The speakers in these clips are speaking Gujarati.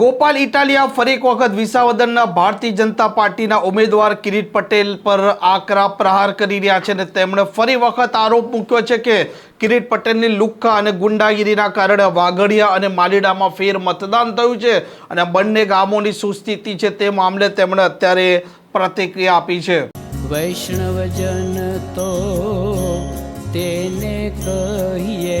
ગોપાલ ઇટાલિયા ફરી એક વખત વિસાવદરના ભારતીય જનતા પાર્ટીના ઉમેદવાર કિરીટ પટેલ પર આકરા પ્રહાર કરી રહ્યા છે અને તેમણે ફરી વખત આરોપ મૂક્યો છે કે કિરીટ પટેલની લુખ્ખા અને ગુંડાગીરીના કારણે વાઘડિયા અને માલીડામાં ફેર મતદાન થયું છે અને બંને ગામોની સુસ્થિતિ છે તે મામલે તેમણે અત્યારે પ્રતિક્રિયા આપી છે. વૈષ્ણવજન તો તેને કહીએ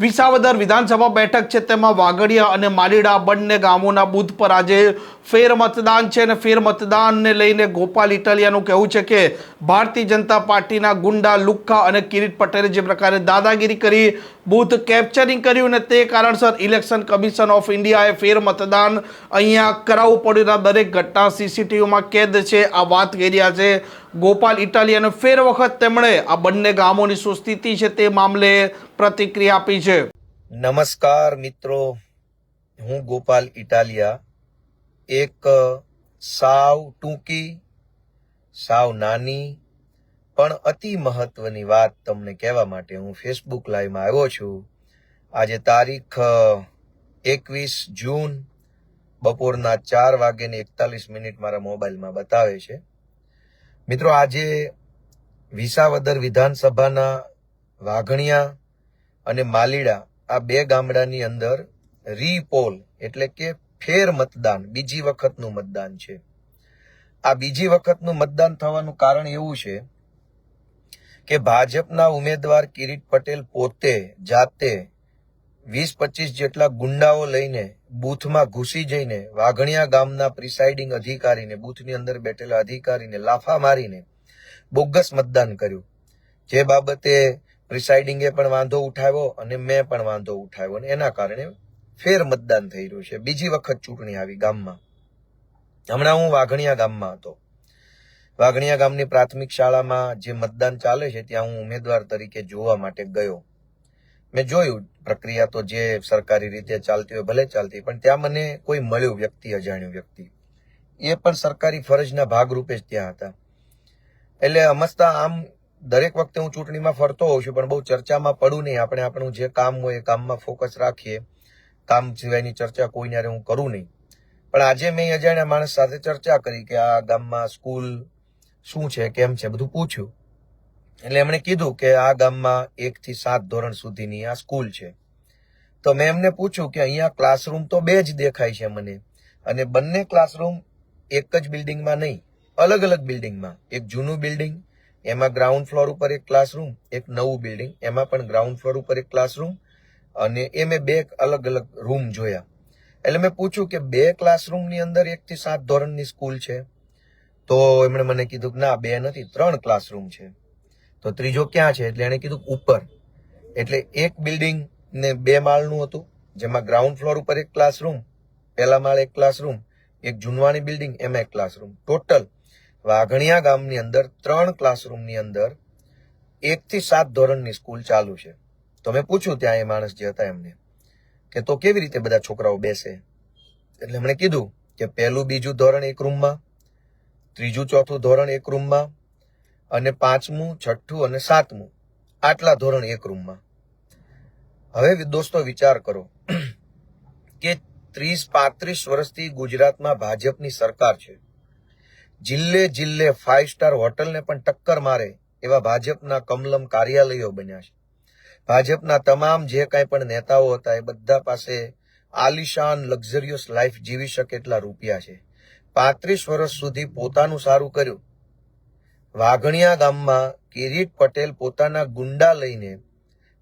વિસાવદર વિધાનસભા બેઠક છે, તેમાં વાગડિયા અને માલીડા બંને ગામોના બૂથ પર આજે ફેર મતદાન છે અને ફેર મતદાનને લઈને ગોપાલ ઇટાલિયાનું કહેવું છે કે ભારતીય જનતા પાર્ટીના ગુંડા લુખ્ખા અને કિરીટ પટેલે જે પ્રકારે દાદાગીરી કરી, બૂથ કેપ્ચરિંગ કર્યું અને તે કારણસર ઇલેક્શન કમિશન ઓફ ઇન્ડિયાએ ફેર મતદાન અહીંયા કરાવવું પડ્યું દરેક ઘટના સીસીટીવીમાં કેદ છે, આ વાત કરી રહ્યા છે. ગોપાલ ઇટાલિયાને ફેર વખત તેમણે આ બંને ગામોની શું સ્થિતિ છે તે મામલે પ્રતિક્રિયા આપી છે. નમસ્કાર મિત્રો. હું ગોપાલ ઇટાલિયા. એક સાવ ટૂંકી, સાવ નાની, પણ અતિ મહત્વની વાત તમને કહેવા માટે હું ફેસબુક લાઈવમાં આવ્યો છું. આજે તારીખ એકવીસ જૂન, બપોરના ચાર વાગ્યાને એકતાલીસ મિનિટ મારા મોબાઈલમાં બતાવે છે. મિત્રો, આજે વિસાવદર વિધાનસભાના વાઘણિયા અને માલીડા આ બે ગામડાની અંદર રીપોલ એટલે કે ફેર મતદાન, બીજી વખતનું મતદાન છે. આ બીજી વખતનું મતદાન થવાનું કારણ એવું છે કે ભાજપના ઉમેદવાર કિરીટ પટેલ પોતે જાતે વીસ પચીસ જેટલા ગુંડાઓ લઈને બૂથમાં ઘૂસી જઈને વાઘણિયા ગામના પ્રિસાઇડિંગ અધિકારીને, બૂથની અંદર બેઠેલા અધિકારીને લાફા મારીને બોગસ મતદાન કર્યું. જે બાબતે પ્રિસાઇડિંગે પણ વાંધો ઉઠાવ્યો અને મેં પણ વાંધો ઉઠાવ્યો અને એના કારણે ફેર મતદાન થઈ રહ્યું છે. બીજી વખત ચૂંટણી આવી ગામમાં. હમણાં હું વાઘણિયા ગામમાં હતો. વાઘણિયા ગામની પ્રાથમિક શાળામાં જે મતદાન ચાલે છે, ત્યાં હું ઉમેદવાર તરીકે જોવા માટે ગયો. મેં જોયું, પ્રક્રિયા તો જે સરકારી રીતે ચાલતી હોય, ભલે ચાલતી પણ ત્યાં મને કોઈ મળ્યું વ્યક્તિ, અજાણ્યું વ્યક્તિ. એ પણ સરકારી ફરજના ભાગરૂપે જ ત્યાં હતા. એટલે અમસ્તા આમ દરેક વખતે હું ચૂંટણીમાં ફરતો હોઉં છું, પણ બહુ ચર્ચામાં પડું નહીં. આપણે આપણું જે કામ હોય એ કામમાં ફોકસ રાખીએ. કામ સિવાયની ચર્ચા કોઈને અરે હું કરું નહીં. પણ આજે મેં અજાણ્યા માણસ સાથે ચર્ચા કરી કે આ ગામમાં સ્કૂલ શું છે, કેમ છે, બધું પૂછ્યું. એટલે એમણે કીધું કે આ ગામમાં એકથી સાત ધોરણ સુધીની આ સ્કૂલ છે. તો મેં એમને પૂછ્યું કે અહીંયા ક્લાસરૂમ તો બે જ દેખાય છે મને. અને બંને ક્લાસરૂમ એક જ બિલ્ડિંગમાં નહીં અલગ અલગ બિલ્ડિંગમાં એક જૂનું બિલ્ડિંગ એમાં ગ્રાઉન્ડ ફ્લોર ઉપર એક ક્લાસરૂમ એક નવું બિલ્ડિંગ એમાં પણ ગ્રાઉન્ડ ફ્લોર ઉપર એક ક્લાસરૂમ અને એ મેં બે અલગ અલગ રૂમ જોયા. એટલે મેં પૂછ્યું કે બે ક્લાસરૂમની અંદર એકથી સાત ધોરણની સ્કૂલ છે? તો એમણે મને કીધું કે ના, બે નથી, ત્રણ ક્લાસરૂમ છે. તો ત્રીજો ક્યાં છે? એટલે એણે કીધું ઉપર. એટલે એક બિલ્ડિંગ ને બે માળનું હતું, જેમાં ગ્રાઉન્ડ ફ્લોર ઉપર એક ક્લાસરૂમ પહેલા માળ એક ક્લાસરૂમ એક જૂનવાણી બિલ્ડિંગ એમાં એક ક્લાસરૂમ ટોટલ વાઘણિયા ગામની અંદર ત્રણ ક્લાસરૂમની અંદર એકથી સાત ધોરણની સ્કૂલ ચાલુ છે. તો મેં પૂછ્યું ત્યાં એ માણસ જે હતા એમને કે તો કેવી રીતે બધા છોકરાઓ બેસે? એટલે એમણે કીધું કે પહેલું બીજું ધોરણ એક રૂમમાં ત્રીજું ચોથું ધોરણ એક રૂમમાં અને પાંચમું, છઠ્ઠું અને સાતમું. આટલા ધોરણ એક રૂમમાં હવે દોસ્તો વિચાર કરો કે ત્રીસ પાંત્રીસ વર્ષથી ગુજરાતમાં ભાજપની સરકાર છે. જિલ્લે જિલ્લે ફાઇવ સ્ટાર હોટલને પણ ટક્કર મારે એવા ભાજપના કમલમ કાર્યાલયો બન્યા છે. ભાજપના તમામ જે કાંઈ પણ નેતાઓ હતા એ બધા પાસે આલિશાન લક્ઝરિયસ લાઈફ જીવી શકે એટલા રૂપિયા છે. પાંત્રીસ વર્ષ સુધી પોતાનું સારું કર્યું. વાઘણિયા ગામમાં કિરીટ પટેલ પોતાના ગુંડા લઈને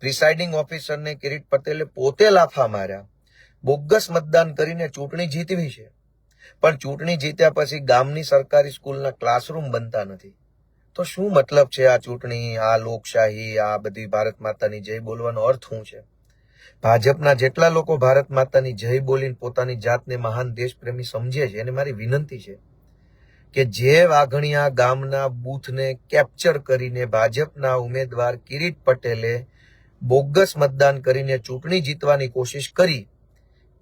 પ્રિસાઇડિંગ ઓફિસરને કિરીટ પટેલે પોતે લાફા માર્યા. બોગસ મતદાન કરીને ચૂંટણી જીતવી છે. પણ ચૂંટણી જીત્યા પછી ગામની સરકારી સ્કૂલના ક્લાસરૂમ બનતા નથી. તો શું મતલબ છે આ ચૂંટણી? આ લોકશાહી, આ બધી ભારત માતાની જય બોલવાનો અર્થ શું છે? ભાજપના જેટલા લોકો ભારત માતાની જય બોલીને પોતાની જાતને મહાન દેશપ્રેમી સમજે છે, એને મારી વિનંતી છે કે જે વાઘણિયા ગામના બૂથને કેપ્ચર કરીને ભાજપના ઉમેદવાર કિરીટ પટેલે બોગસ મતદાન કરીને ચૂંટણી જીતવાની કોશિશ કરી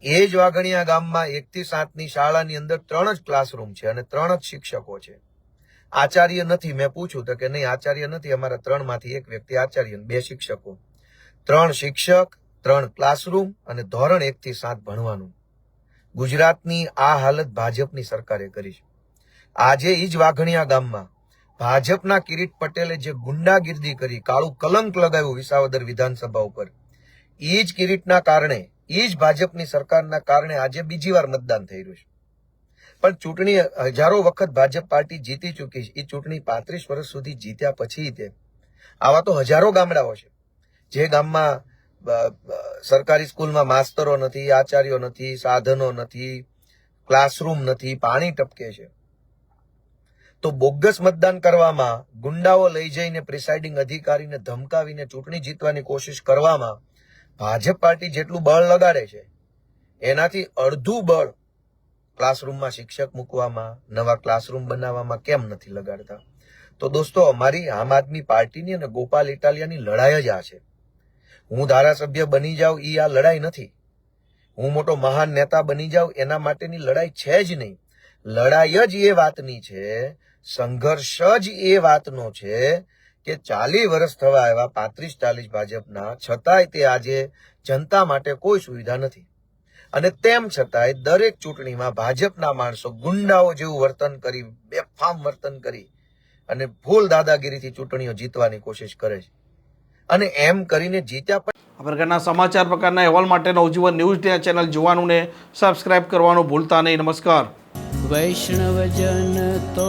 એ જ વાઘણિયા ગામમાં એક થી સાતની શાળાની અંદર ત્રણ જ ક્લાસરૂમ છે અને ત્રણ જ શિક્ષકો છે. આચાર્ય નથી. મેં પૂછ્યું તો કે નહીં, આચાર્ય નથી. અમારા ત્રણમાંથી એક વ્યક્તિ આચાર્ય બે શિક્ષકો. ત્રણ શિક્ષક, ત્રણ ક્લાસરૂમ અને ધોરણ એક થી સાત ભણવાનું. ગુજરાતની આ હાલત ભાજપની સરકારે કરી છે. આજે ઈ જ વાઘણિયા ગામમાં ભાજપના કિરીટ પટેલે જે ગુંડાગીર્દી કરી, કાળું કલંક લગાવ્યું વિસાવદર વિધાનસભા ઉપર, ઈ જ કિરીટના કારણે ઈ જ ભાજપની સરકારના કારણે આજે બીજી વાર મતદાન થઈ રહ્યું છે. પણ ચૂંટણી હજારો વખત ભાજપ પાર્ટી જીતી ચૂકી છે. એ ચૂંટણી પાંત્રીસ વર્ષ સુધી જીત્યા પછી તે આવા તો હજારો ગામડાઓ છે. જે ગામમાં સરકારી સ્કૂલમાં માસ્તરો નથી, આચાર્યો નથી, સાધનો નથી, ક્લાસરૂમ નથી, પાણી ટપકે છે. તો બોગસ મતદાન કરવામાં, ગુંડાઓ લઈ જઈને પ્રિસાઇડિંગ અધિકારીને ધમકાવીને ચૂંટણી જીતવાની કોશિશ કરવામાં ભાજપ પાર્ટી જેટલું બળ લગાડે છે, એનાથી અડધું બળ ક્લાસરૂમમાં શિક્ષક મૂકવામાં, નવા ક્લાસરૂમ બનાવવામાં કેમ નથી લગાડતા? તો દોસ્તો, અમારી આમ આદમી પાર્ટીની અને ગોપાલ ઇટાલિયાની લડાઈ જ આ છે. હું ધારાસભ્ય બની જાઉં એ આ લડાઈ નથી. હું મોટો મહાન નેતા બની જાઉં, એના માટેની લડાઈ છે જ નહીં. લડાઈ જ એ વાતની છે, સંઘર્ષ જ એ વાતનો છે કે ચાલી વર્ષ થવા આવ્યા પાંત્રીસ ચાલીસ ભાજપના છતાંય તે આજે જનતા માટે કોઈ સુવિધા નથી. અને તેમ છતાંય દરેક ચૂંટણીમાં ભાજપના માણસો ગુંડાઓ જેવું વર્તન કરી બેફામ વર્તન કરી અને ભૂલ દાદાગીરીથી ચૂંટણીઓ જીતવાની કોશિશ કરે છે. અને એમ કરીને જીત્યા પછી આ પ્રકારના સમાચાર પ્રકારના અહેવાલ માટે નવજીવન ન્યૂઝ ડે ચેનલ જોવાનું ને સબસ્ક્રાઇબ કરવાનું ભૂલતા નહીં. નમસ્કાર. વૈષ્ણવજન તો